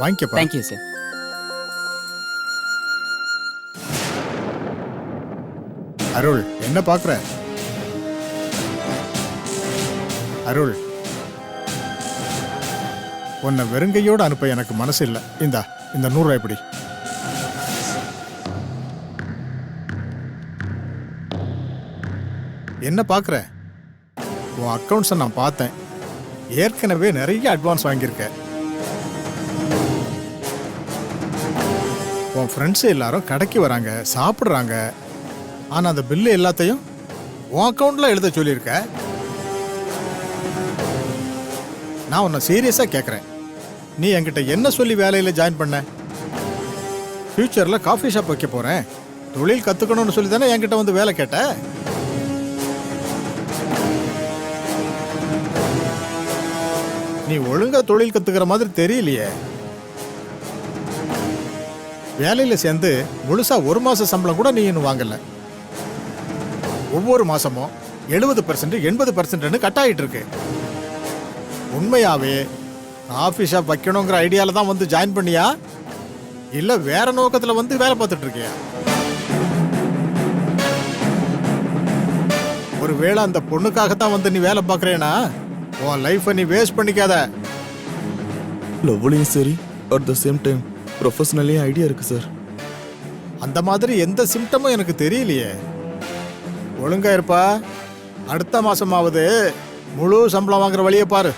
வாங்கிக்கப்பா. Thank you sir அருள் என்ன பார்க்குற? அருள். உன்னை வெறுங்கையோடு அனுப்ப எனக்கு மனசு இல்லை. இந்தா இந்த நூறுரூவா எப்படி என்ன பார்க்குற? உன் அக்கௌண்ட்ஸை நான் பார்த்தேன். ஏற்கனவே நிறைய அட்வான்ஸ் வாங்கியிருக்க. உன் ஃப்ரெண்ட்ஸு எல்லாரும் கடைக்கு வராங்க சாப்பிட்றாங்க. ஆனால் அந்த பில்லு எல்லாத்தையும் உன் அக்கௌண்ட்டில் எழுத சொல்லியிருக்க. நான் உன்னை சீரியஸாக கேட்குறேன் நீ என்கிட்ட என்ன சொல்லி வேலையில் ஜாயின் பண்ண? ஃப்யூச்சரில் காஃபி ஷாப் வைக்க போகிறேன் தொழில் கற்றுக்கணும்னு சொல்லி தானே என்கிட்ட வந்து வேலை கேட்ட? நீ ஒழுங்காக தொழில் கற்றுக்கிற மாதிரி தெரியலையே. வேலையில் சேர்ந்து முழுசாக ஒரு மாத சம்பளம் கூட நீ இன்னும் வாங்கல. ஒவ்வொரு மாதமும் எழுபது பர்சன்ட் எண்பது பர்சன்ட்னு கட் ஆகிட்டு இருக்கு உண்மையாகவே காஃபி ஷாப் வைக்கணுங்கிற ஐடியாவில் தான் வந்து ஜாயின் பண்ணியா? இல்லை வேற நோக்கத்தில் வந்து வேலை பார்த்துட்டு இருக்கியா ஒருவேளை அந்த பொண்ணுக்காகத்தான் வந்து நீ வேலை பார்க்குறேனா? உன் லைஃப்பை நீ வேஸ்ட் பண்ணிக்காத. லவ்லையும் சரி அட் த சேம் டைம் ப்ரொஃபஷனலே ஐடியா இருக்கு சார் அந்த மாதிரி எந்த சிம்டமும் எனக்கு தெரியலையே. ஒழுங்கா இருப்பா. அடுத்த மாசமாவது முழு சம்பளம் வாங்குற வழியை பாரு.